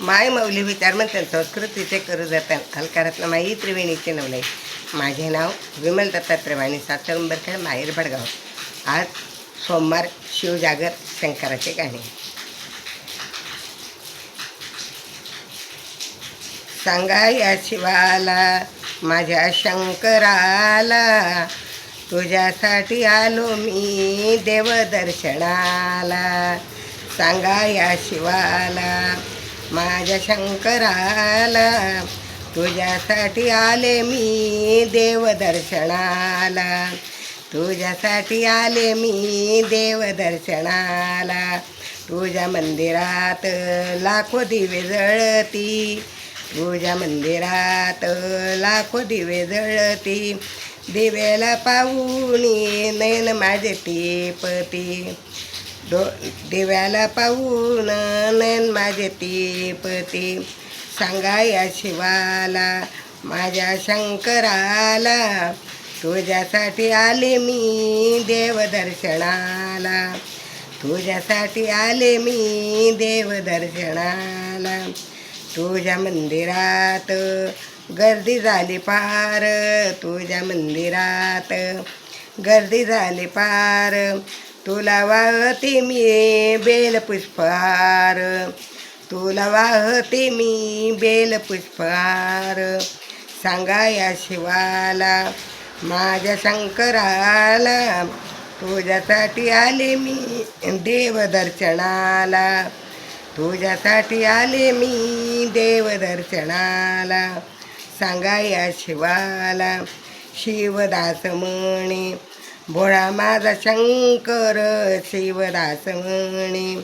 माय मौली विचार म्हणतात संस्कृतीचे करू जातात हलकारातलं माई त्रिवेणीचे नवले. माझे नाव विमल दत्तात्रय वाणी सासर माहेर भडगाव. आज सोमवार शिवजागर शंकराचे गाणे. सांगा या शिवाला माझ्या शंकराला तुझ्यासाठी आलो मी देवदर्शनाला. सांगा या शिवाला माझ्या शंकराला तुझ्यासाठी आले मी देवदर्शनाला तुझ्यासाठी आले मी देवदर्शनाला तुझ्या मंदिरात लाखो दिवे जळती. तुझ्या मंदिरात लाखो दिवे जळती. दिव्याला पाहुणी नयन माझे टीपती. डो दिव्याला पाहून नयन माझे टीपती सांगा या शिवाला माझ्या शंकराला तुझ्यासाठी आले मी देवदर्शनाला. तुझ्यासाठी आले मी देवदर्शनाला. तुझ्या मंदिरात गर्दी झाली पार तुझ्या मंदिरात गर्दी झाली पार. तुला वाहते मी बेलपुष्पहार तुला वाहते मी बेलपुष्पहार सांगा या शिवाला माझ्या शंकराला. तुझ्यासाठी आले मी देवदर्शनाला तुझ्यासाठी आले मी देवदर्शनाला सांगा या शिवाला शिवदास म्हणे भोळा माझा शंकर शिवदास म्हणे.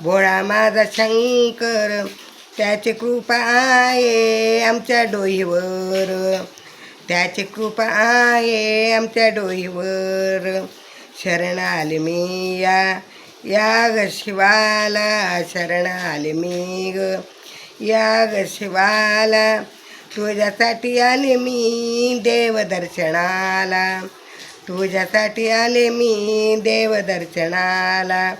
भोळा माझा शंकर त्याची कृपा आहे आमच्या डोईवर. त्याची कृपा आहे आमच्या डोईवर. शरण आले मी या या ग शिवाला शरण आले मी ग. या ग शिवाला तुझ्यासाठी आले मी देवदर्शनाला. तुझ्यासाठी आले मी देवदर्शनाला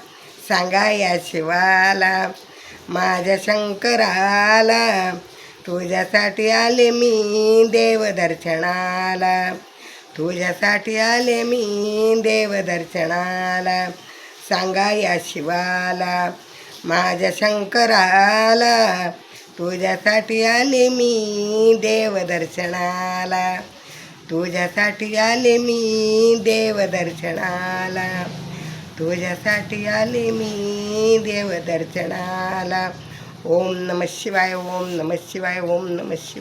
सांगा या शिवाला माझ्या शंकराला. तुझ्यासाठी आले मी देवदर्शनाला तुझ्यासाठी आले मी देवदर्शनाला सांगा या शिवाला माझ्या शंकराला. तुझ्यासाठी आले मी देवदर्शनाला. तुझ्यासाठी आले मी देवदर्शनाला. तुझ्यासाठी आले मी देवदर्शनाला. ओम नम शिवाय ओम नम शिवाय ओम नम शिवाय.